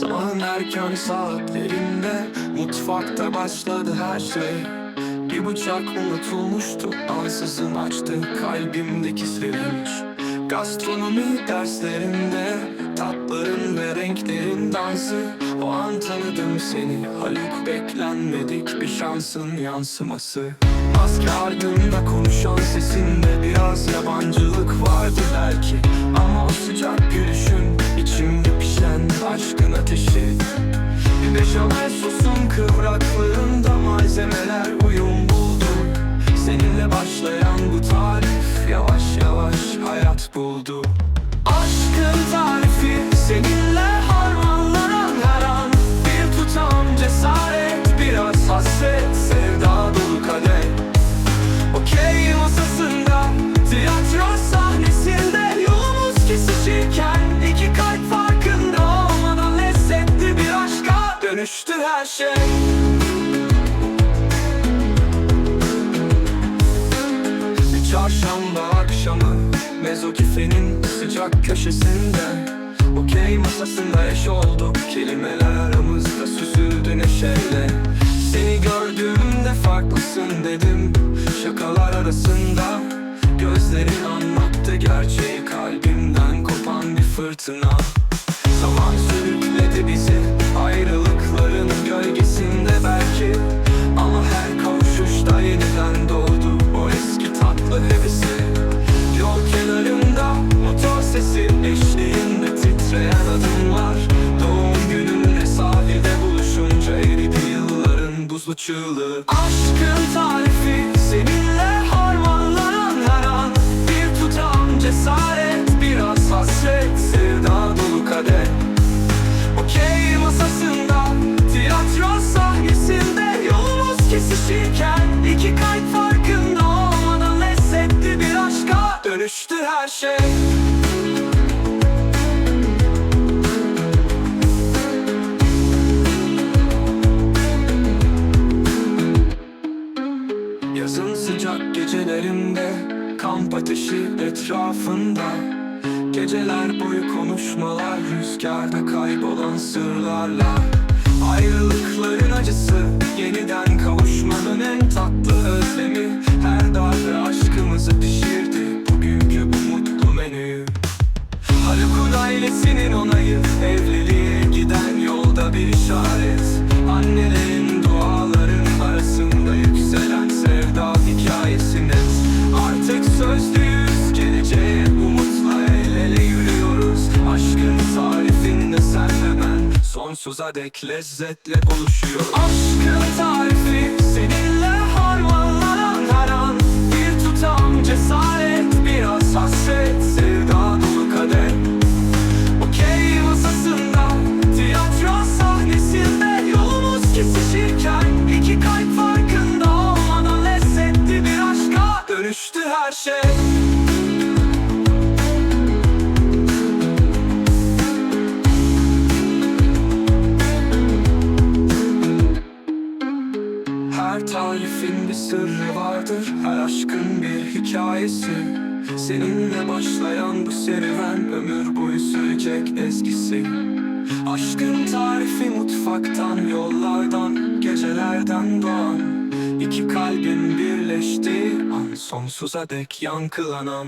Sabahın erken saatlerinde Mutfakta başladı her şey. Bir bıçak unutulmuştu Ansızın açtı kalbimdeki sevinç. Gastronomi derslerinde Tatların ve renklerin dansı. O an tanıdım seni Haluk beklenmedik bir şansın yansıması. Maske ardında konuşan sesinde Biraz yabancılık sosun kıvraklığında malzemeler uyum buldu. Seninle başlayan bu tarif yavaş yavaş hayat buldu. Aşkın tarifi seninle Bir çarşamba akşamı Mezokifenin sıcak köşesinde. Okey masasında eş olduk Kelimeler aramızda süzüldü neşeyle. Seni gördüğümde farklısın dedim Şakalar arasında. Gözlerin anlattı gerçeği Kalbimden kopan bir fırtına. Zaman Ayrılıkların gölgesinde belki. Ama her kavuşuşta yeniden doğdu O eski tatlı hevesi. Yol kenarında motor sesi Eşliğinde titreyen adımlar. Doğum gününle sahilde buluşunca eridi yılların buzlu çığlığı. Aşkın tarifi seninle kesişirken iki kalp farkında olmadan Lezzetli bir aşka dönüştü her şey. Yazın sıcak gecelerinde Kamp ateşi etrafında. Geceler boyu konuşmalar Rüzgarda kaybolan sırlarla. Ayrılıkların Sonsuza dek lezzetle buluşuyoruz Aşkın tarifi seninle harmanlanan her an. Bir tutam cesaret biraz hasret Sevda dolu kadeh Okey masasında Tiyatro sahnesinde Yolumuz kesişirken iki kalp farkında olmadan Lezzetli bir aşka dönüştü her şey Her tarifin bir sırrı vardır. Her aşkın bir hikayesi. Seninle başlayan bu serüven Ömür boyu sürecek ezgisi Aşkın tarifi mutfaktan Yollardan, gecelerden doğan. İki kalbin birleştiği an Sonsuza dek yankılanan